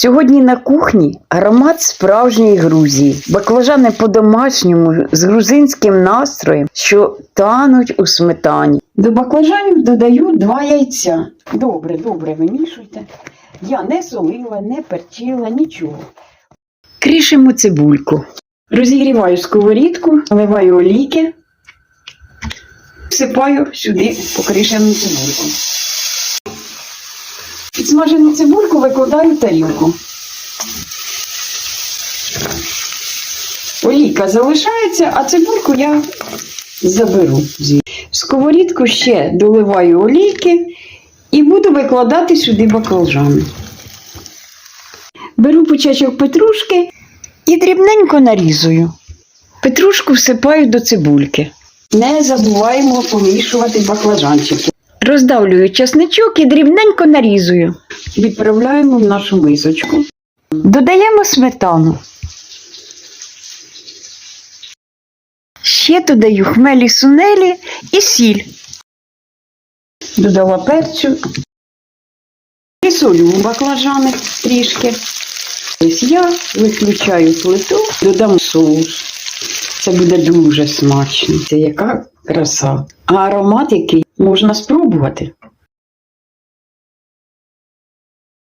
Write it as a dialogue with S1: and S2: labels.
S1: Сьогодні на кухні аромат справжньої Грузії, баклажани по-домашньому з грузинським настроєм, що тануть у сметані. До баклажанів додаю два яйця. Добре, добре, вимішуйте. Я не солила, не перчила, нічого. Крішимо цибульку. Розігріваю сковорідку, наливаю олійки, всипаю сюди покришену цибульку. Підсмажену цибульку викладаю в тарілку. Олійка залишається, а цибульку я заберу. В сковорідку ще доливаю олійки і буду викладати сюди баклажани. Беру почачок петрушки і дрібненько нарізую. Петрушку всипаю до цибульки. Не забуваємо помішувати баклажанчики. Роздавлюю часничок і дрібненько нарізую. Відправляємо в нашу мисочку. Додаємо сметану. Ще додаю хмелі сунелі і сіль. Додала перцю. І солю баклажани трішки. Ось я виключаю плиту, додам соус. Це буде дуже смачно. Це яка краса. А аромат який можна спробувати.